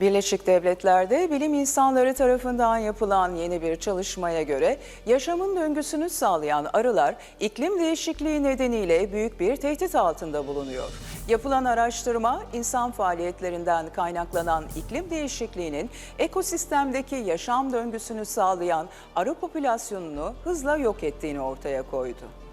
Birleşik Devletler'de bilim insanları tarafından yapılan yeni bir çalışmaya göre yaşamın döngüsünü sağlayan arılar iklim değişikliği nedeniyle büyük bir tehdit altında bulunuyor. Yapılan araştırma insan faaliyetlerinden kaynaklanan iklim değişikliğinin ekosistemdeki yaşam döngüsünü sağlayan arı popülasyonunu hızla yok ettiğini ortaya koydu.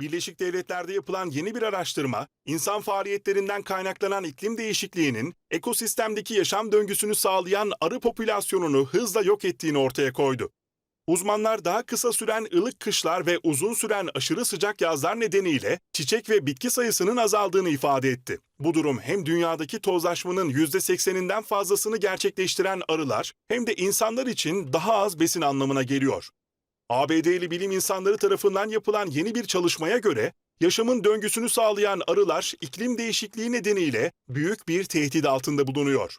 Birleşik Devletler'de yapılan yeni bir araştırma, insan faaliyetlerinden kaynaklanan iklim değişikliğinin ekosistemdeki yaşam döngüsünü sağlayan arı popülasyonunu hızla yok ettiğini ortaya koydu. Uzmanlar daha kısa süren ılık kışlar ve uzun süren aşırı sıcak yazlar nedeniyle çiçek ve bitki sayısının azaldığını ifade etti. Bu durum hem dünyadaki tozlaşmanın %80'inden fazlasını gerçekleştiren arılar hem de insanlar için daha az besin anlamına geliyor. ABD'li bilim insanları tarafından yapılan yeni bir çalışmaya göre yaşamın döngüsünü sağlayan arılar iklim değişikliği nedeniyle büyük bir tehdit altında bulunuyor.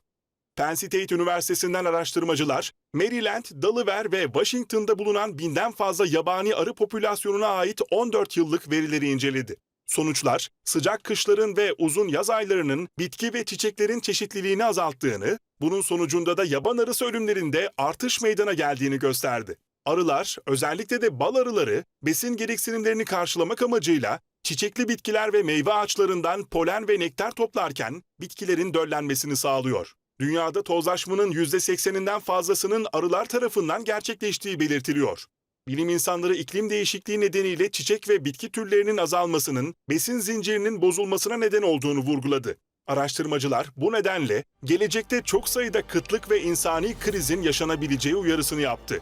Penn State Üniversitesi'nden araştırmacılar, Maryland, Delaware ve Washington'da bulunan binden fazla yabani arı popülasyonuna ait 14 yıllık verileri inceledi. Sonuçlar, sıcak kışların ve uzun yaz aylarının bitki ve çiçeklerin çeşitliliğini azalttığını, bunun sonucunda da yaban arısı ölümlerinde artış meydana geldiğini gösterdi. Arılar, özellikle de bal arıları, besin gereksinimlerini karşılamak amacıyla çiçekli bitkiler ve meyve ağaçlarından polen ve nektar toplarken bitkilerin döllenmesini sağlıyor. Dünyada tozlaşmanın %80'inden fazlasının arılar tarafından gerçekleştiği belirtiliyor. Bilim insanları iklim değişikliği nedeniyle çiçek ve bitki türlerinin azalmasının besin zincirinin bozulmasına neden olduğunu vurguladı. Araştırmacılar bu nedenle gelecekte çok sayıda kıtlık ve insani krizin yaşanabileceği uyarısını yaptı.